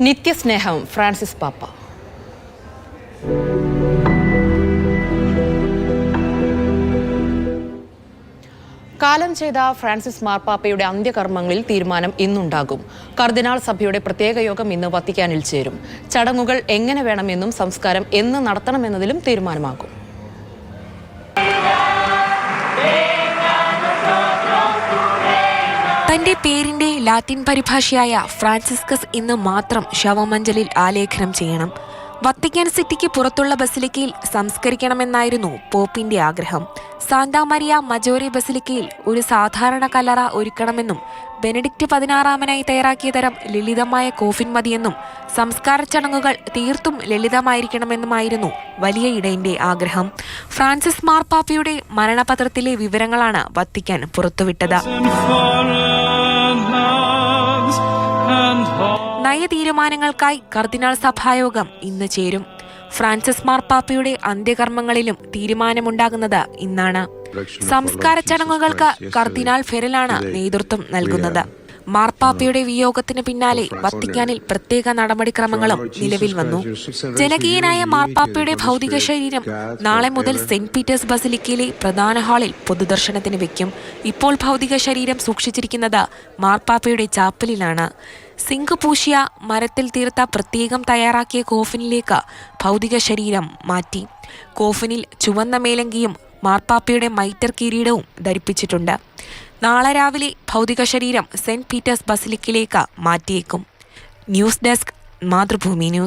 നിത്യസ്നേഹം Francis പാപ്പ. കാലം ചെയ്ത ഫ്രാൻസിസ് മാർപ്പാപ്പയുടെ അന്ത്യകർമ്മങ്ങളിൽ തീരുമാനം ഇന്നുണ്ടാകും. കർദിനാൾ സഭയുടെ പ്രത്യേക യോഗം ഇന്ന് വത്തിക്കാനിൽ ചേരും. ചടങ്ങുകൾ എങ്ങനെ വേണമെന്നും സംസ്കാരം എന്ന് നടത്തണമെന്നതിലും തീരുമാനമാകും. തന്റെ പേരിന്റെ ലാറ്റിൻ പരിഭാഷയായ ഫ്രാൻസിസ്കസ് ഇന്ന് മാത്രം ശവമഞ്ചലിൽ ആലേഖനം ചെയ്യണം. വത്തിക്കാൻ സിറ്റിക്ക് പുറത്തുള്ള ബസിലിക്കയിൽ സംസ്കരിക്കണമെന്നായിരുന്നു പോപ്പിന്റെ ആഗ്രഹം. സാന്താ മരിയ മജോറി ബസിലിക്കയിൽ ഒരു സാധാരണ കല്ലറ ഒരുക്കണമെന്നും ബെനഡിക്റ്റ് പതിനാറാമനായി തയ്യാറാക്കിയ തരം ലളിതമായ കോഫിൻ മതിയെന്നും സംസ്കാര ചടങ്ങുകൾ തീർത്തും ലളിതമായിരിക്കണമെന്നുമായിരുന്നു വലിയ ഇടയിന്റെ ആഗ്രഹം. ഫ്രാൻസിസ് മാർപ്പാപ്പയുടെ മരണപത്രത്തിലെ വിവരങ്ങളാണ് വത്തിക്കാൻ പുറത്തുവിട്ടത്. നയതീരുമാനങ്ങൾക്കായി കർദിനാൾ സഭായോഗം ഇന്ന് ചേരും. ഫ്രാൻസിസ് മാർപ്പാപ്പയുടെ അന്ത്യകർമ്മങ്ങളിലും തീരുമാനമുണ്ടാകുന്നത് ഇന്നാണ്. സംസ്കാര ചടങ്ങുകൾക്ക് കർദിനാൾ ഫെറലാണ് നേതൃത്വം നൽകുന്നത്. മാർപ്പാപ്പയുടെ വിയോഗത്തിന് പിന്നാലെ വത്തിക്കാനിൽ പ്രത്യേക നടപടിക്രമങ്ങളും നിലവിൽ വന്നു. ജനകീയനായ മാർപ്പാപ്പയുടെ ഭൗതിക ശരീരം നാളെ മുതൽ സെന്റ് പീറ്റേഴ്സ് ബസിലിക്കയിലെ പ്രധാന ഹാളിൽ പൊതുദർശനത്തിന് വെക്കും. ഇപ്പോൾ ഭൗതിക ശരീരം സൂക്ഷിച്ചിരിക്കുന്നത് മാർപ്പാപ്പയുടെ ചാപ്പലിലാണ്. സിങ്ക് പൂശിയ മരത്തിൽ തീർത്ത പ്രത്യേകം തയ്യാറാക്കിയ കോഫിനിലേക്ക് ഭൗതിക ശരീരം മാറ്റി. കോഫിനിൽ ചുവന്ന മേലങ്കിയും മാർപ്പാപ്പയുടെ മൈറ്റർ കിരീടവും ധരിപ്പിച്ചിട്ടുണ്ട്. നാളെ രാവിലെ ഭൗതിക ശരീരം സെന്റ് പീറ്റേഴ്സ് ബസിലിക്കിലേക്ക് മാറ്റിയേക്കും. News desk Mathrubhumi news.